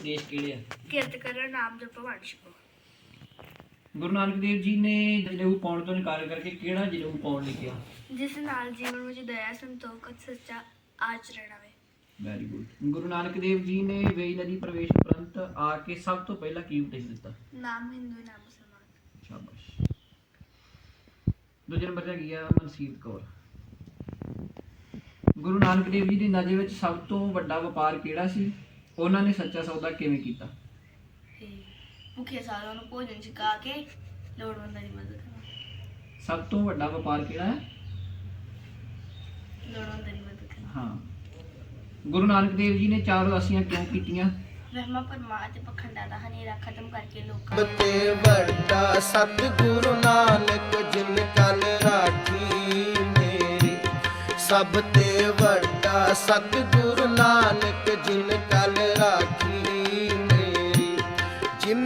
ਉਪਦੇਸ਼ ਕਿਹੜੇ ਆ? ਕਿਰਤ ਕਰੋ ਨਾਮ ਜਪੋ ਵੰਡ ਛਕੋ ਗੁਰੂ ਨਾਨਕ ਦੇਵ ਜੀ ਨੇ ਜਨੇਊ ਪਾਉਣ ਤੋਂ ਇਨਕਾਰ ਕਰਕੇ ਕਿਹੜਾ ਜਨੇਊ ਪਾਉਣ ਕਿਹਾ ਜਿਸ ਨਾਲ ਜੀਵਨ ਵਿੱਚ ਦਇਆ ਸੰਤੋਖ ਅਤੇ ਸੱਚਾ ਆਚਰਣ ਆਵੇ। ਵੈਰੀ ਗੁੱਡ ਗੁਰੂ ਨਾਨਕ ਦੇਵ ਜੀ ਨੇ ਵੇਈ ਨਦੀ ਪ੍ਰਵੇਸ਼ ਉਪਰੰਤ ਆ ਕੇ ਸਭ ਤੋਂ ਪਹਿਲਾਂ ਕੀ ਉਪਦੇਸ਼ ਦਿੱਤਾ? ਨਾਮ ਹਿੰਦੂ ਨਾਮ ਮੁਸਲਮਾਨ। ਸ਼ਾਬਾਸ਼। ਦੂਜੇ ਨੰਬਰ ਤੇ ਹੈਗੀ ਆ ਮਨਸੀਤ ਕੌਰ। ਗੁਰੂ ਨਾਨਕ ਦੇਵ ਜੀ ਦੀ ਨਜ਼ਰ ਵਿੱਚ ਸਭ ਤੋਂ ਵੱਡਾ ਵਪਾਰ ਕਿਹੜਾ ਸੀ? ਉਹਨਾਂ ਨੇ ਸੱਚਾ ਸੌਦਾ ਕਿਵੇਂ ਕੀਤਾ? ਭੁੱਖੇ ਸਾਲਾਂ ਨੂੰ ਭੋਜਨ ਛਕਾ ਕੇ ਲੋੜਵੰਦਾਂ ਦੀ ਮਦਦ ਕਰਨਾ ਸਭ ਤੋਂ ਵੱਡਾ ਵਪਾਰ ਕਿਹੜਾ ਹੈ? ਲੋੜਵੰਦਾਂ ਦੀ ਮਦਦ ਕਰਨਾ ਹਾਂ। ਗੁਰੂ ਨਾਨਕ ਦੇਵ ਜੀ ਨੇ ਚਾਰ ਉਦਾਸੀਆਂ ਕਿਉਂ ਕੀਤੀਆਂ? ਵਹਿਮਾਂ ਭਰਮਾਂ ਅਤੇ ਪਖੰਡਾਂ ਦਾ ਹਨੇਰਾ ਖਤਮ ਕਰਕੇ ਲੋਕਾਂ ਸਭ ਤੇ ਵੱਡਾ ਸਤਿਗੁਰੂ ਨਾਨਕ ਜਿਨ ਕਲ ਰਾਖੀ ਮੇਰੀ। ਸਭ ਤੇ ਵੱਡਾ ਸਤਿਗੁਰੂ ਨਾਨਕ ਜਿਨ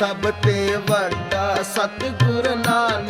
ਸਭ ਤੇ ਵੱਡਾ ਸਤਿਗੁਰੂ ਨਾਨਕ